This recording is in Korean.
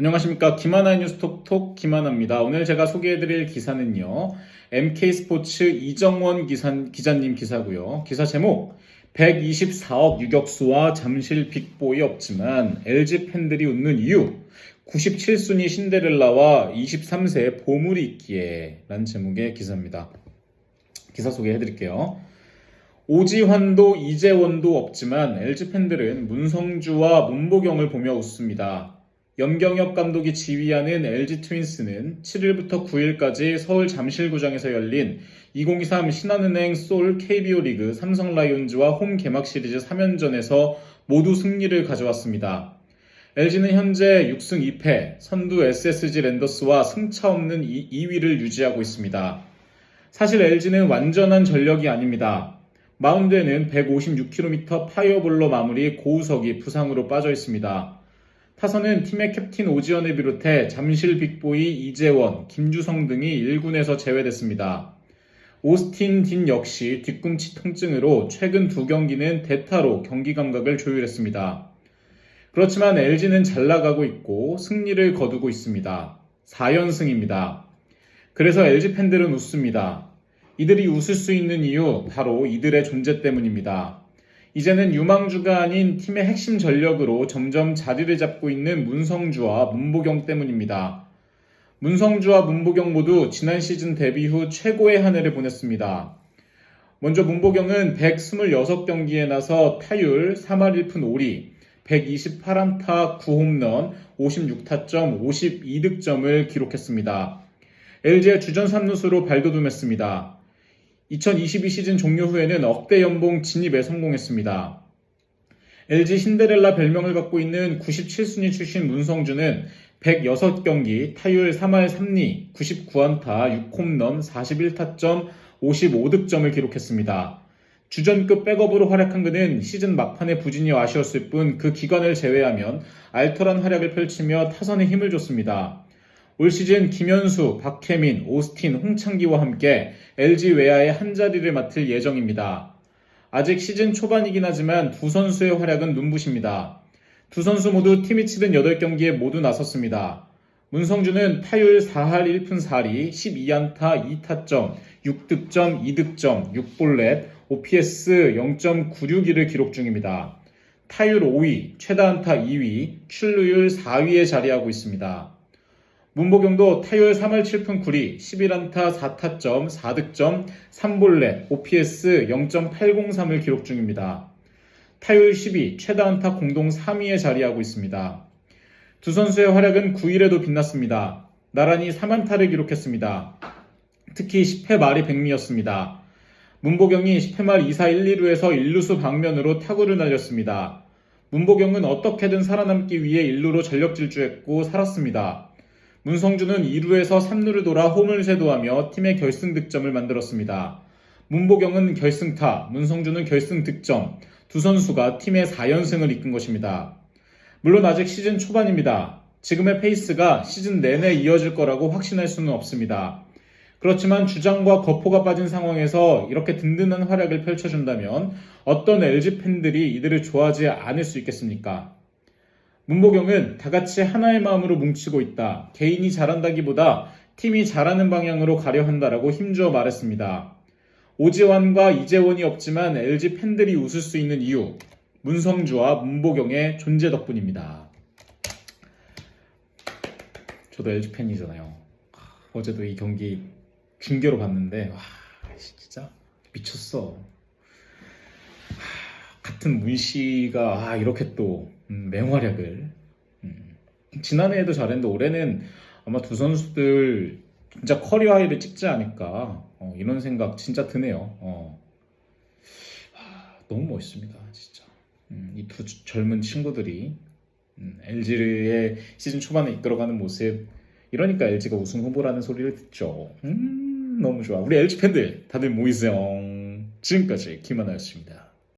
안녕하십니까. 김하나의 뉴스톡톡 김하나입니다. 오늘 제가 소개해드릴 기사는요. MK스포츠 이정원 기사, 기자님 기사고요. 기사 제목 124억 유격수와 잠실 빅보이 없지만 LG 팬들이 웃는 이유 97순위 신데렐라와 23세 보물이 있기에 라는 제목의 기사입니다. 기사 소개해드릴게요. 오지환도 이재원도 없지만 LG 팬들은 문성주와 문보경을 보며 웃습니다. 염경엽 감독이 지휘하는 LG 트윈스는 7일부터 9일까지 서울 잠실구장에서 열린 2023 신한은행 솔 KBO 리그 삼성 라이온즈와 홈 개막 시리즈 3연전에서 모두 승리를 가져왔습니다. LG는 현재 6승 2패, 선두 SSG 랜더스와 승차 없는 2위를 유지하고 있습니다. 사실 LG는 완전한 전력이 아닙니다. 마운드에는 156km 파이어볼로 마무리 고우석이 부상으로 빠져 있습니다. 타선은 팀의 캡틴 오지연을 비롯해 잠실 빅보이 이재원, 김주성 등이 1군에서 제외됐습니다. 오스틴 딘 역시 뒤꿈치 통증으로 최근 두 경기는 대타로 경기 감각을 조율했습니다. 그렇지만 LG는 잘 나가고 있고 승리를 거두고 있습니다. 4연승입니다. 그래서 LG 팬들은 웃습니다. 이들이 웃을 수 있는 이유 바로 이들의 존재 때문입니다. 이제는 유망주가 아닌 팀의 핵심 전력으로 점점 자리를 잡고 있는 문성주와 문보경 때문입니다. 문성주와 문보경 모두 지난 시즌 데뷔 후 최고의 한 해를 보냈습니다. 먼저 문보경은 126경기에 나서 타율 3할 1푼 5리, 128안타 9홈런, 56타점, 52득점을 기록했습니다. LG의 주전 3루수로 발돋움했습니다. 2022 시즌 종료 후에는 억대 연봉 진입에 성공했습니다. LG 신데렐라 별명을 갖고 있는 97순위 출신 문성주는 106경기, 타율 3할 3리, 99안타, 6홈런, 41타점, 55득점을 기록했습니다. 주전급 백업으로 활약한 그는 시즌 막판에 부진이 아쉬웠을 뿐 그 기간을 제외하면 알토란 활약을 펼치며 타선에 힘을 줬습니다. 올 시즌 김현수, 박혜민, 오스틴, 홍창기와 함께 LG 외야의 한 자리를 맡을 예정입니다. 아직 시즌 초반이긴 하지만 두 선수의 활약은 눈부십니다. 두 선수 모두 팀이 치른 8경기에 모두 나섰습니다. 문성주는 타율 4할 1푼 4리, 12안타 2타점, 6득점, 2득점, 6볼넷, OPS 0.961을 기록 중입니다. 타율 5위, 최다 안타 2위, 출루율 4위에 자리하고 있습니다. 문보경도 타율 3할 7푼 9리, 11안타 4타점, 4득점, 3볼넷, OPS 0.803을 기록 중입니다. 타율 10위, 최다 안타 공동 3위에 자리하고 있습니다. 두 선수의 활약은 9일에도 빛났습니다. 나란히 3안타를 기록했습니다. 특히 10회 말이 백미였습니다. 문보경이 10회 말 2사 1, 2루에서 1루수 방면으로 타구를 날렸습니다. 문보경은 어떻게든 살아남기 위해 1루로 전력 질주했고 살았습니다. 문성주는 2루에서 3루를 돌아 홈을 쇄도하며 팀의 결승 득점을 만들었습니다. 문보경은 결승타, 문성주는 결승 득점, 두 선수가 팀의 4연승을 이끈 것입니다. 물론 아직 시즌 초반입니다. 지금의 페이스가 시즌 내내 이어질 거라고 확신할 수는 없습니다. 그렇지만 주장과 거포가 빠진 상황에서 이렇게 든든한 활약을 펼쳐준다면 어떤 LG 팬들이 이들을 좋아하지 않을 수 있겠습니까? 문보경은 다 같이 하나의 마음으로 뭉치고 있다. 개인이 잘한다기보다 팀이 잘하는 방향으로 가려 한다라고 힘주어 말했습니다. 오지환과 이재원이 없지만 LG 팬들이 웃을 수 있는 이유. 문성주와 문보경의 존재 덕분입니다. 저도 LG 팬이잖아요. 어제도 이 경기 중계로 봤는데 와 진짜 미쳤어. 같은 문씨가 아, 이렇게 또 음, 맹활약을 음, 지난해에도 잘했는데 올해는 아마 두 선수들 진짜 커리어 하이를 찍지 않을까 어, 이런 생각 진짜 드네요. 어. 하, 너무 멋있습니다, 진짜. 음, 이두 젊은 친구들이 음, LG의 시즌 초반에 이끌어가는 모습 이러니까 LG가 우승 후보라는 소리를 듣죠. 음, 너무 좋아. 우리 LG 팬들 다들 모이세요. 지금까지 김하나였습니다.